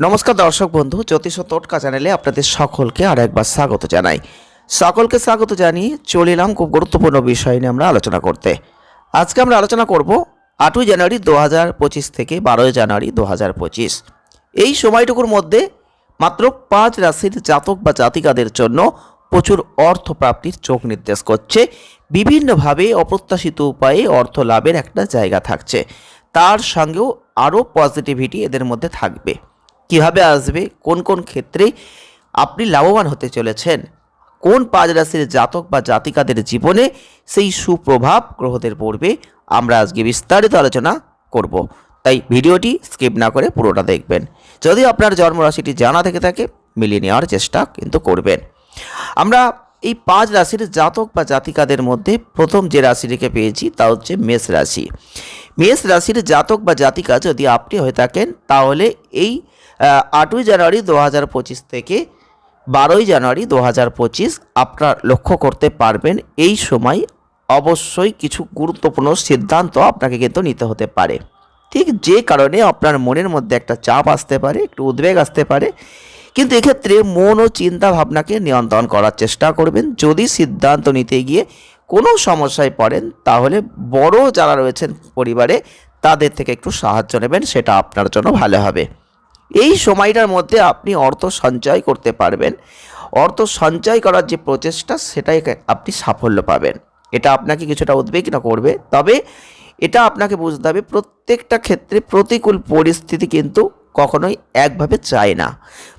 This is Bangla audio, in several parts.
নমস্কার দর্শক বন্ধু, জ্যোতিষ ও টোটকা চ্যানেলে আপনাদের সকলকে আর একবার স্বাগত জানাই। সকলকে স্বাগত জানিয়ে চলে এলাম খুব গুরুত্বপূর্ণ বিষয় নিয়ে আমরা আলোচনা করতে। আজকে আমরা আলোচনা করব আটই জানুয়ারি দু হাজার পঁচিশ থেকে বারোই জানুয়ারি দু হাজার পঁচিশ। এই সময়টুকুর মধ্যে মাত্র পাঁচ রাশির জাতক বা জাতিকাদের জন্য প্রচুর অর্থ প্রাপ্তির চোখ নির্দেশ করছে। বিভিন্নভাবে অপ্রত্যাশিত উপায়ে অর্থ লাভের একটা জায়গা থাকছে। তার সঙ্গেও আরও পজিটিভিটি এদের মধ্যে থাকবে। কীভাবে আসবে? কোন কোন ক্ষেত্রে আপনি লাভবান হতে চলেছেন? কোন পাঁচ রাশির জাতক বা জাতিকাদের জীবনে সেই সুপ্রভাব গ্রহদের পড়বে? আমরা আজকে বিস্তারিত আলোচনা করব। তাই ভিডিওটি স্কিপ না করে পুরোটা দেখবেন। যদি আপনার জন্মরাশিটি জানা থেকে থাকে, মিলিয়ে নেওয়ার চেষ্টা কিন্তু করবেন। আমরা এই পাঁচ রাশির জাতক বা জাতিকাদের মধ্যে প্রথম যে রাশিটিকে পেয়েছি, তা হচ্ছে মেষ রাশি। মেষ রাশির জাতক বা জাতিকা যদি আপনি হয়ে থাকেন, তাহলে এই আটই জানুয়ারি দু হাজার পঁচিশ থেকে বারোই জানুয়ারি দু হাজার পঁচিশ আপনার লক্ষ্য করতে পারবেন, এই সময় অবশ্যই কিছু গুরুত্বপূর্ণ সিদ্ধান্ত আপনাকে কিন্তু নিতে হতে পারে। ঠিক যে কারণে আপনার মনের মধ্যে একটা চাপ আসতে পারে, একটু উদ্বেগ আসতে পারে, কিন্তু এক্ষেত্রে মন ও চিন্তা ভাবনাকে নিয়ন্ত্রণ করার চেষ্টা করবেন। যদি সিদ্ধান্ত নিতে গিয়ে কোনো সমস্যায় পড়েন, তাহলে বড় যারা রয়েছেন পরিবারে, তাদের থেকে একটু সাহায্য নেবেন, সেটা আপনার জন্য ভালো হবে। এই সময়টার মধ্যে আপনি অর্থ সঞ্চয় করতে পারবেন। অর্থ সঞ্চয় করার যে প্রচেষ্টা, সেটাই আপনি সাফল্য পাবেন। এটা আপনাকে কিছুটা উদ্বিগ্ন করবে, তবে এটা আপনাকে বুঝতে হবে, প্রত্যেকটা ক্ষেত্রে প্রতিকূল পরিস্থিতি কিন্তু কখনোই একভাবে চায় না।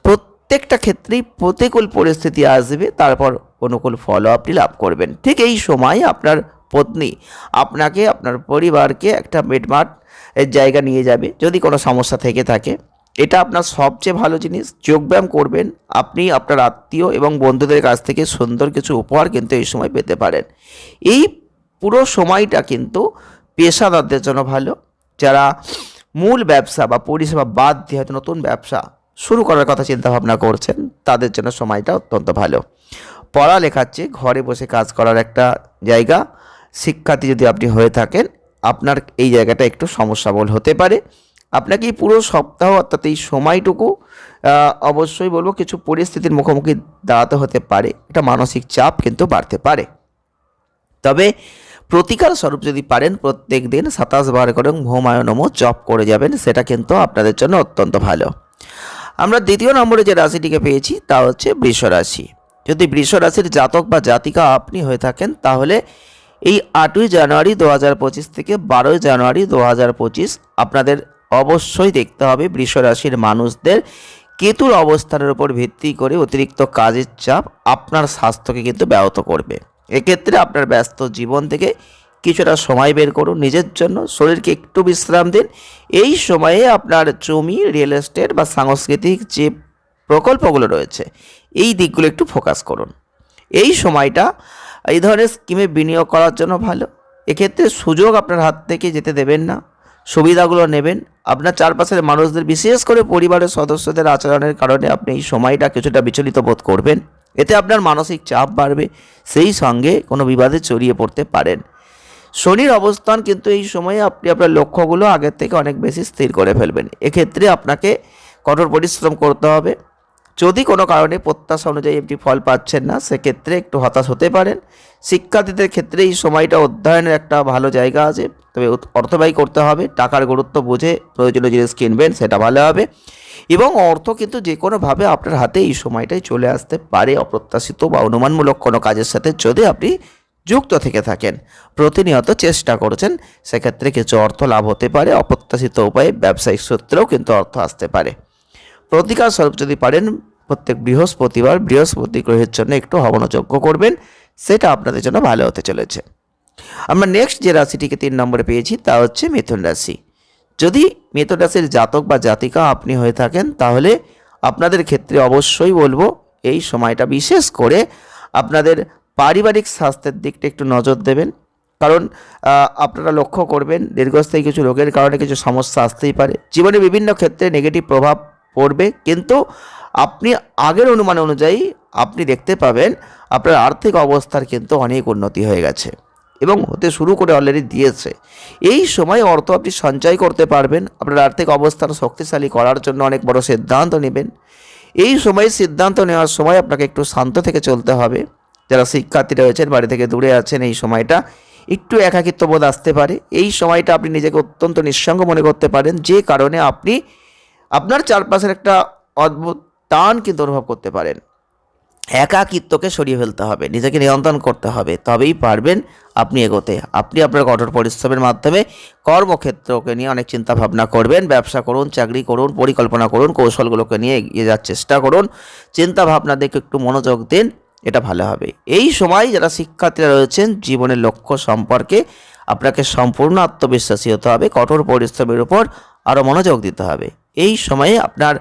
প্রত্যেকটা ক্ষেত্রেই প্রতিকূল পরিস্থিতি আসবে, তারপর অনুকূল ফলও আপনি লাভ করবেন। ঠিক এই সময় আপনার পত্নী আপনাকে, আপনার পরিবারকে একটা মিটমাট এর জায়গা নিয়ে যাবে, যদি কোনো সমস্যা থেকে থাকে। এটা আপনার সবচেয়ে ভালো জিনিস। যোগব্যায়াম করবেন, আপনি আপনার আত্মীয় এবং বন্ধুদের কাছ থেকে সুন্দর কিছু উপহার কিন্তু এই সময় পেতে পারেন। এই পুরো সময়টা কিন্তু পেশাদারদের জন্য ভালো। যারা মূল ব্যবসা বা পরিষেবা বাদ দিয়ে হয়তো নতুন ব্যবসা শুরু করার কথা চিন্তা ভাবনা করছেন, তাদের জন্য সময়টা অত্যন্ত ভালো। পড়ালেখার চেয়ে ঘরে বসে কাজ করার একটা জায়গা, শিক্ষার্থী যদি আপনি হয়ে থাকেন, আপনার এই জায়গাটা একটু সমস্যাবল হতে পারে। আপনাকে এই পুরো সপ্তাহ অর্থাৎ এই সময়টুকু অবশ্যই বলব কিছু পরিস্থিতির মুখোমুখি দাঁড়াতে হতে পারে। এটা মানসিক চাপ কিন্তু বাড়তে পারে। তবে প্রতিকার স্বরূপ যদি পারেন, প্রত্যেক দিন সাতাশ বার করে ভৌমায়নম জপ করে যাবেন, সেটা কিন্তু আপনাদের জন্য অত্যন্ত ভালো। আমরা দ্বিতীয় নম্বরে যে রাশিটিকে পেয়েছি, তা হচ্ছে বৃষ রাশি। যদি বৃষ রাশির জাতক বা জাতিকা আপনি হয়ে থাকেন, তাহলে এই আটই জানুয়ারি দু হাজার পঁচিশ থেকে বারোই জানুয়ারি দু হাজার পঁচিশ আপনাদের অবশ্যই দেখতে হবে বৃষ রাশির মানুষদের কেতুর অবস্থানের উপর ভিত্তি করে অতিরিক্ত কাজের চাপ আপনার স্বাস্থ্যকে কিন্তু ব্যাহত করবে। এক্ষেত্রে আপনার ব্যস্ত জীবন থেকে কিছুটা সময় বের করুন নিজের জন্য, শরীরকে একটু বিশ্রাম দিন। এই সময়ে আপনার জমি, রিয়েল এস্টেট বা সাংস্কৃতিক যে প্রকল্পগুলো রয়েছে, এই দিকগুলো একটু ফোকাস করুন। এই সময়টা এই ধরনের স্কিমে বিনিয়োগ করার জন্য ভালো। এক্ষেত্রে সুযোগ আপনার হাত থেকে যেতে দেবেন না। সুবিধাগুলো নেবেন। আপনার চারপাশের মানুষদের, বিশেষ করে পরিবারের সদস্যদের আচরণের কারণে আপনি এই সময়টা কিছুটা বিচলিত বোধ করবেন। এতে আপনার মানসিক চাপ বাড়বে, সেই সঙ্গে কোনো বিবাদে জড়িয়ে পড়তে পারেন। শনির অবস্থান কিন্তু এই সময়ে আপনি আপনার লক্ষ্যগুলো আগের থেকে অনেক বেশি স্থির করে ফেলবেন। এক্ষেত্রে আপনাকে কঠোর পরিশ্রম করতে হবে। যদি কোনো কারণে প্রত্যাশা অনুযায়ী আপনি ফল পাচ্ছেন না, সেক্ষেত্রে একটু হতাশ হতে পারেন। শিক্ষার্থীদের ক্ষেত্রে এই সময়টা অধ্যয়নের একটা ভালো জায়গা আছে। তবে উত- অর্থব্যয় করতে হবে, টাকার গুরুত্ব বুঝে প্রয়োজনীয় জিনিস কিনবেন, সেটা ভালো হবে। এবং অর্থ কিন্তু যে কোনোভাবে আপনার হাতে এই সময়টাই চলে আসতে পারে, অপ্রত্যাশিত বা অনুমানমূলক কোনো কাজের সাথে যদি আপনি যুক্ত থেকে থাকেন। প্রতিনিয়ত চেষ্টা করছেন, সেক্ষেত্রে কিছু অর্থ লাভ হতে পারে, অপ্রত্যাশিত উপায়ে ব্যবসায়িক সূত্রেও কিন্তু অর্থ আসতে পারে। প্রতিকার স্বরূপ যদি পারেন, প্রত্যেক বৃহস্পতিবার বৃহস্পতি গ্রহের জন্য একটু হবনযজ্ঞ করবেন, সেটা আপনাদের জন্য ভালো হতে চলেছে। আমরা নেক্সট যে রাশিটিকে তিন নম্বরে পেয়েছি, তা হচ্ছে মিথুন রাশি। যদি মিথুন রাশির জাতক বা জাতিকা আপনি হয়ে থাকেন, তাহলে আপনাদের ক্ষেত্রে অবশ্যই বলব, এই সময়টা বিশেষ করে আপনাদের পারিবারিক স্বাস্থ্যের দিকটা একটু নজর দেবেন। কারণ আপনারা লক্ষ্য করবেন, দীর্ঘস্থায়ী কিছু রোগের কারণে কিছু সমস্যা আসতেই পারে। জীবনে বিভিন্ন ক্ষেত্রে নেগেটিভ প্রভাব পড়বে, কিন্তু আপনি আগের অনুমান অনুযায়ী আপনি দেখতে পাবেন, আপনার আর্থিক অবস্থার কিন্তু অনেক উন্নতি হয়ে গেছে। এবং হতে শুরু করে অলরেডি দিয়েছে। এই সময় অর্থ আপনি সঞ্চয় করতে পারবেন, আপনার আর্থিক অবস্থান শক্তিশালী করার জন্য অনেক বড় সিদ্ধান্ত নেবেন। এই সময় সিদ্ধান্ত নেওয়ার সময় আপনাকে একটু শান্ত থেকে চলতে হবে। যারা শিক্ষার্থী রয়েছেন, বাড়ি থেকে দূরে আছেন, এই সময়টা একটু একাকিত্ব বোধ আসতে পারে। এই সময়টা আপনি নিজেকে অত্যন্ত নিঃসঙ্গ মনে করতে পারেন, যে কারণে আপনি আপনার চারপাশের একটা অদ্ভুত টান কিন্তু অনুভব করতে পারেন। একাকিত্বকে সরিয়ে ফেলতে হবে, নিজেকে নিয়ন্ত্রণ করতে হবে। তবেই পারবেন আপনি এগোতে। আপনি আপনার কঠোর পরিশ্রমের মাধ্যমে কর্মক্ষেত্রকে নিয়ে অনেক চিন্তা ভাবনা করবেন। ব্যবসা করুন, চাকরি করুন, পরিকল্পনা করুন, কৌশলগুলোকে নিয়ে এগিয়ে যাওয়ার চেষ্টা করুন। চিন্তা ভাবনা দেখে একটু মনোযোগ দিন, এটা ভালো হবে। এই সময় যারা শিক্ষার্থীরা রয়েছেন, জীবনের লক্ষ্য সম্পর্কে আপনাকে সম্পূর্ণ আত্মবিশ্বাসী হতে হবে, কঠোর পরিশ্রমের উপর আরও মনোযোগ দিতে হবে। এই সময়ে আপনার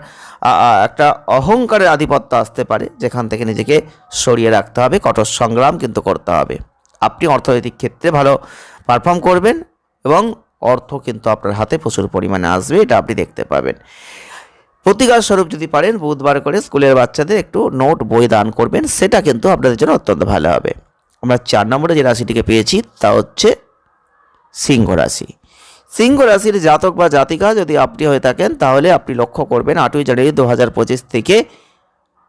একটা অহংকারের আধিপত্য আসতে পারে, যেখান থেকে নিজেকে সরিয়ে রাখতে হবে, কঠোর সংগ্রাম কিন্তু করতে হবে। আপনি অর্থনৈতিক ক্ষেত্রে ভালো পারফর্ম করবেন এবং অর্থ কিন্তু আপনার হাতে প্রচুর পরিমাণে আসবে, এটা আপনি দেখতে পাবেন। প্রতিকার স্বরূপ যদি পারেন, বুধবার করে স্কুলের বাচ্চাদের একটু নোট, বই দান করবেন, সেটা কিন্তু আপনাদের জন্য অত্যন্ত ভালো হবে। আমরা চার নম্বরে যে রাশিটিকে পেয়েছি, তা হচ্ছে সিংহ রাশি। সিংহ রাশির জাতক বা জাতিকা যদি আপনি হয়ে থাকেন, তাহলে আপনি লক্ষ্য করবেন আটই জানুয়ারি দু হাজার পঁচিশ থেকে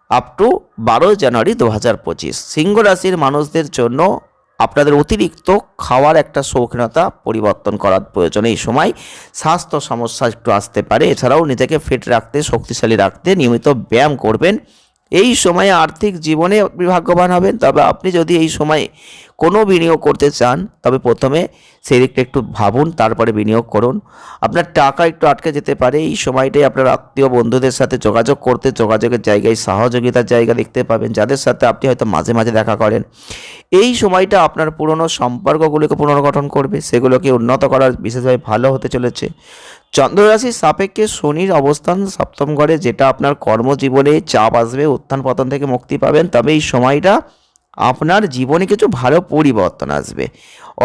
আপ টু বারোই জানুয়ারি দু হাজার পঁচিশ। সিংহ রাশির মানুষদের জন্য আপনাদের অতিরিক্ত খাওয়ার একটা শৌখিনতা পরিবর্তন করার প্রয়োজন এই সময়। স্বাস্থ্য সমস্যা একটু আসতে পারে। এছাড়াও নিজেকে ফিট রাখতে, শক্তিশালী রাখতে নিয়মিত ব্যায়াম করবেন। এই সময়ে আর্থিক জীবনে আপনি ভাগ্যবান হবেন। তবে আপনি যদি এই সময়ে কোনো বিনিয়োগ করতে চান, তবে প্রথমে সেই দিকটা একটু ভাবুন, তারপরে বিনিয়োগ করুন। আপনার টাকা একটু আটকে যেতে পারে। এই সময়টাই আপনার আত্মীয় বন্ধুদের সাথে যোগাযোগ করতে, যোগাযোগের জায়গায় সহযোগিতার জায়গা দেখতে পাবেন। যাদের সাথে আপনি হয়তো মাঝে মাঝে দেখা করেন। এই সময়টা আপনার পুরনো সম্পর্কগুলিকে পুনর্গঠন করবে। সেগুলোকে উন্নত করার বিশেষভাবে ভালো হতে চলেছে। চন্দ্ররাশির সাপেক্ষে শনির অবস্থান সপ্তম ঘরে, যেটা আপনার কর্মজীবনে চাপ আসবে উত্থান পতন থেকে মুক্তি পাবেন। তবে এই সময়টা আপনার জীবনে কিছু ভালো পরিবর্তন আসবে।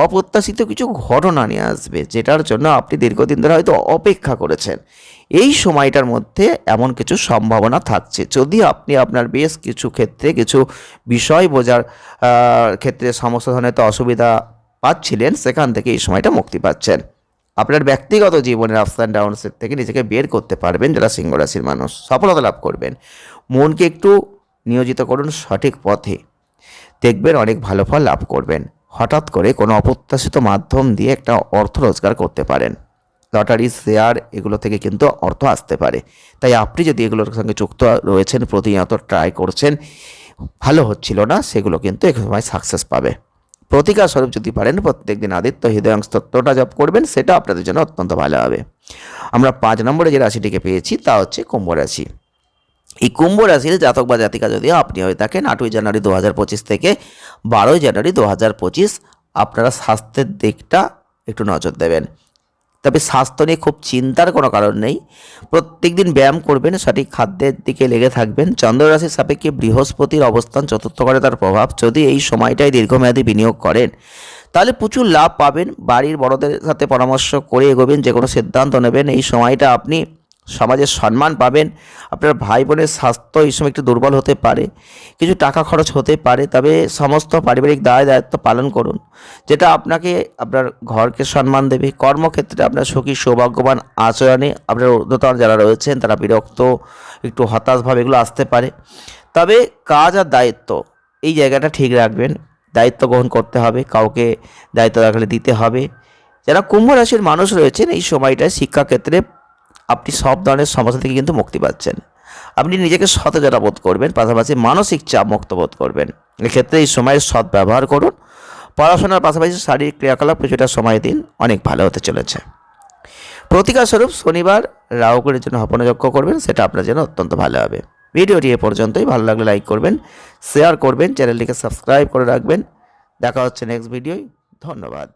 অপ্রত্যাশিত কিছু ঘটনা নিয়ে আসবে, যেটার জন্য আপনি দীর্ঘদিন ধরে হয়তো অপেক্ষা করেছেন। এই সময়টার মধ্যে এমন কিছু সম্ভাবনা থাকছে। যদি আপনি আপনার বেশ কিছু ক্ষেত্রে কিছু বিষয় বোঝার ক্ষেত্রে সমস্ত ধরনের তো অসুবিধা পাচ্ছিলেন, সেখান থেকে এই সময়টা মুক্তি পাচ্ছেন। আপনার ব্যক্তিগত জীবনের আপস অ্যান্ড ডাউনসের থেকে নিজেকে বের করতে পারবেন যারা সিংহ রাশির মানুষ। সফলতা লাভ করবেন। মনকে একটু নিয়োজিত করুন সঠিক পথে। দেখবেন অনেক ভালো ফল লাভ করবেন। হঠাৎ করে কোনো অপ্রত্যাশিত মাধ্যম দিয়ে একটা অর্থ রোজগার করতে পারেন। লটারি, শেয়ার, এগুলো থেকে কিন্তু অর্থ আসতে পারে। তাই আপনি যদি এগুলোর সঙ্গে যুক্ত রয়েছেন, প্রতিনিয়ত ট্রাই করছেন, ভালো হচ্ছিল না, সেগুলো কিন্তু এক সময় সাকসেস পাবে। প্রতিকার স্বরূপ যদি পারেন প্রত্যেক দিন আদিত্য হৃদয়ং স্তোত্রটা জপ করবেন, সেটা আপনাদের জন্য অত্যন্ত ভালো হবে। আমরা পাঁচ নম্বরে যে রাশিটিকে পেয়েছি, তা হচ্ছে কুম্ভ রাশি। এই কুম্ভ রাশির জাতক বা জাতিকা যদি আপনি হয়ে থাকেন, আটই জানুয়ারি দু হাজার পঁচিশ থেকে বারোই জানুয়ারি দু হাজার পঁচিশ, আপনারা স্বাস্থ্যের দিকটা একটু নজর দেবেন। তবে স্বাস্থ্য নিয়ে খুব চিন্তার কোনো কারণ নেই। প্রত্যেক দিন ব্যায়াম করবেন, সঠিক খাদ্যের দিকে লেগে থাকবেন। চন্দ্ররাশির সাপেক্ষে বৃহস্পতির অবস্থান চতুর্থ করে তার প্রভাব। যদি এই সময়টাই দীর্ঘমেয়াদী বিনিয়োগ করেন, তাহলে প্রচুর লাভ পাবেন। বাড়ির বড়দের সাথে পরামর্শ করে এগোবেন যে কোনো সিদ্ধান্ত নেবেন। এই সময়টা আপনি সমাজের সম্মান পাবেন। আপনার ভাই বোনের স্বাস্থ্য এই সময় একটু দুর্বল হতে পারে, কিছু টাকা খরচ হতে পারে, তবে সমস্ত পারিবারিক দায় দায়িত্ব পালন করুন, যেটা আপনাকে আপনার ঘরকে সম্মান দেবে। কর্মক্ষেত্রে আপনার সুখী, সৌভাগ্যবান আচরণে আপনার ঊর্ধ্বতন যারা রয়েছেন, তারা বিরক্ত, একটু হতাশভাব এগুলো আসতে পারে। তবে কাজ আর দায়িত্ব, এই জায়গাটা ঠিক রাখবেন। দায়িত্ব গ্রহণ করতে হবে, কাউকে দায়িত্ব রাখলে দিতে হবে। যারা কুম্ভ রাশির মানুষ রয়েছেন, এই সময়টায় শিক্ষাক্ষেত্রে আপনি সব ধরনের সমস্যা থেকে কিন্তু মুক্তি পাচ্ছেন। আপনি নিজেকে সতেজতা বোধ করবেন, পাশাপাশি মানসিক চাপ মুক্ত বোধ করবেন। এক্ষেত্রে এই সময়ের সৎ ব্যবহার করুন। পড়াশোনার পাশাপাশি শারীরিক ক্রিয়াকলাপ কিছুটা সময় দিন, অনেক ভালো হতে চলেছে। প্রতিকারস্বরূপ শনিবার রাহুকের জন্য হপনযজ্ঞ করবেন, সেটা আপনার জন্য অত্যন্ত ভালো হবে। ভিডিওটি এ পর্যন্তই, ভালো লাগলে লাইক করবেন, শেয়ার করবেন, চ্যানেলটিকে সাবস্ক্রাইব করে রাখবেন। দেখা হচ্ছে নেক্সট ভিডিওয় ধন্যবাদ।